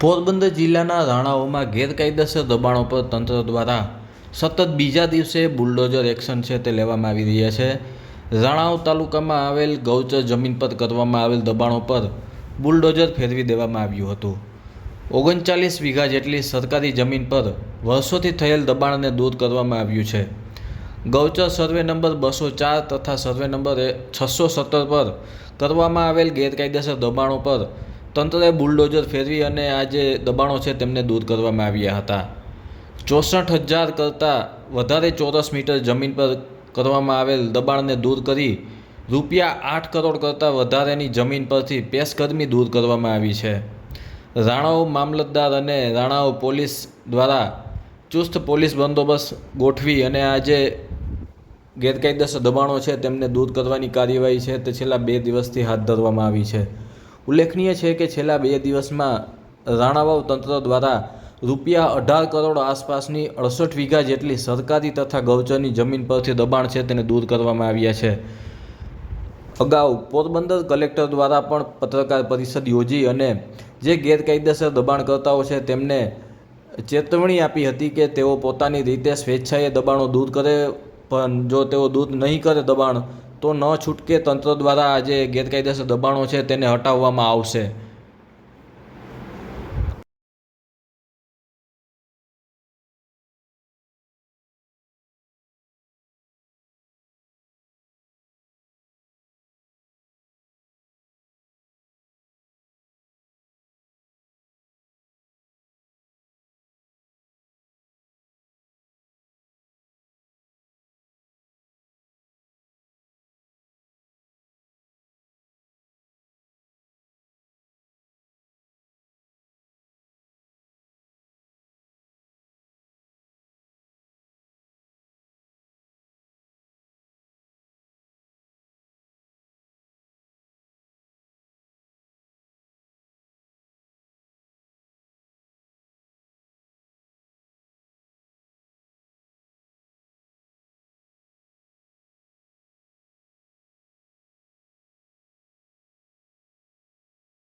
પોરબંદર જિલ્લાના રાણાઓમાં ગેરકાયદેસર દબાણો પર તંત્ર દ્વારા સતત બીજા દિવસે બુલડોઝર એક્શન છે તે લેવામાં આવી રહ્યા છે. રાણાઓ તાલુકામાં આવેલ ગૌચર જમીન પર કરવામાં આવેલ દબાણો પર બુલડોઝર ફેરવી દેવામાં આવ્યું હતું. ઓગણચાલીસ વીઘા જેટલી સરકારી જમીન પર વર્ષોથી થયેલ દબાણને દૂર કરવામાં આવ્યું છે. ગૌચર સર્વે નંબર બસો ચાર તથા સર્વે નંબર છસો સત્તર પર કરવામાં આવેલ ગેરકાયદેસર દબાણો પર તંત્રએ બુલડોઝર ફેરવી અને આ જે દબાણો છે તેમને દૂર કરવામાં આવ્યા હતા. ચોસઠ હજાર કરતાં વધારે ચોરસ મીટર જમીન પર કરવામાં આવેલ દબાણને દૂર કરી રૂપિયા આઠ કરોડ કરતાં વધારેની જમીન પરથી પેશકર્મી દૂર કરવામાં આવી છે. રાણાઓ મામલતદાર અને રાણાઓ પોલીસ દ્વારા ચુસ્ત પોલીસ બંદોબસ્ત ગોઠવી અને આ જે ગેરકાયદેસર દબાણો છે તેમને દૂર કરવાની કાર્યવાહી છે તે છેલ્લા બે દિવસથી હાથ ધરવામાં આવી છે. ઉલ્લેખનીય છે કે છેલ્લા બે દિવસમાં રાણાવાવ તંત્ર દ્વારા રૂપિયા અઢાર કરોડ આસપાસની અડસઠ વીઘા જેટલી સરકારી તથા ગૌચરની જમીન પરથી દબાણ છે તેને દૂર કરવામાં આવ્યા છે. અગાઉ પોરબંદર કલેક્ટર દ્વારા પણ પત્રકાર પરિષદ યોજી અને જે ગેરકાયદેસર દબાણકર્તાઓ છે તેમને ચેતવણી આપી હતી કે તેઓ પોતાની રીતે સ્વેચ્છાએ દબાણો દૂર કરે, પણ જો તેઓ દૂર નહીં કરે દબાણ તો ન છૂટકે તંત્ર દ્વારા જે ગેરકાયદેસર દબાણો છે તેને હટાવવામાં આવશે.